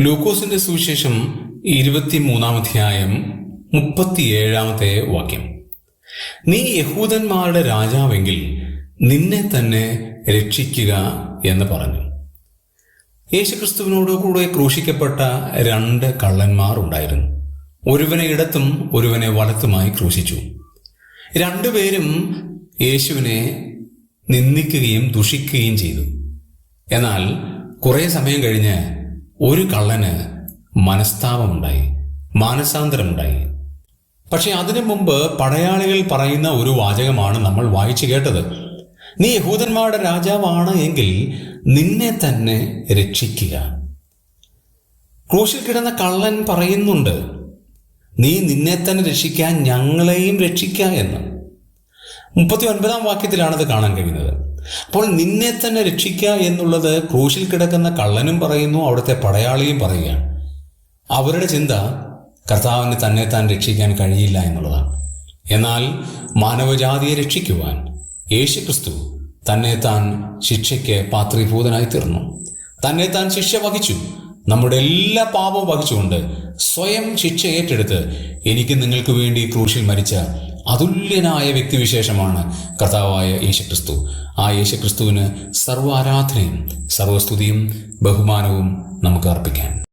ലൂക്കോസിന്റെ സുവിശേഷം ഇരുപത്തിമൂന്നാം അധ്യായം മുപ്പത്തിയേഴാമത്തെ വാക്യം. നീ യഹൂദന്മാരുടെ രാജാവെങ്കിൽ നിന്നെ തന്നെ രക്ഷിക്കുക എന്ന് പറഞ്ഞു. യേശുക്രിസ്തുവിനോട് കൂടെ ക്രൂശിക്കപ്പെട്ട രണ്ട് കള്ളന്മാർ ഉണ്ടായിരുന്നു. ഒരുവനെ ഇടത്തും ഒരുവനെ വലത്തുമായി ക്രൂശിച്ചു. രണ്ടുപേരും യേശുവിനെ നിന്ദിക്കുകയും ദുഷിക്കുകയും ചെയ്തു. എന്നാൽ കുറേ സമയം കഴിഞ്ഞ് ഒരു കള്ളന് മനസ്താപമുണ്ടായി മാനസാന്തരമുണ്ടായി. പക്ഷെ അതിനു മുമ്പ് പടയാളികൾ പറയുന്ന ഒരു വാചകമാണ് നമ്മൾ വായിച്ചു കേട്ടത്. നീ യഹൂദന്മാരുടെ രാജാവാണ് എങ്കിൽ നിന്നെ തന്നെ രക്ഷിക്കുക. ക്രൂശിൽ കിടന്ന കള്ളൻ പറയുന്നുണ്ട് നീ നിന്നെ തന്നെ രക്ഷിക്കാൻ ഞങ്ങളെയും രക്ഷിക്കുക എന്ന്. മുപ്പത്തി ഒൻപതാം വാക്യത്തിലാണത് കാണാൻ കഴിയുന്നത്. അപ്പോൾ നിന്നെ തന്നെ രക്ഷിക്കുക എന്നുള്ളത് ക്രൂശിൽ കിടക്കുന്ന കള്ളനും പറയുന്നു അവിടുത്തെ പടയാളിയും പറയുകയാണ്. അവരുടെ ചിന്ത കർത്താവിന് തന്നെ താൻ രക്ഷിക്കാൻ കഴിയില്ല എന്നുള്ളതാണ്. എന്നാൽ മാനവജാതിയെ രക്ഷിക്കുവാൻ യേശു ക്രിസ്തു തന്നെ താൻ ശിക്ഷയ്ക്ക് പാത്രീഭൂതനായി തീർന്നു. തന്നെ താൻ ശിക്ഷ വഹിച്ചു. നമ്മുടെ എല്ലാ പാപവും വഹിച്ചുകൊണ്ട് സ്വയം ശിക്ഷ ഏറ്റെടുത്ത് എനിക്ക് നിങ്ങൾക്ക് വേണ്ടി ക്രൂശിൽ മരിച്ച അതുല്യനായ വ്യക്തിവിശേഷമാണ് കർത്താവായ യേശുക്രിസ്തു. ആ യേശുക്രിസ്തുവിന് സർവ സർവസ്തുതിയും ബഹുമാനവും നമുക്ക് അർപ്പിക്കാൻ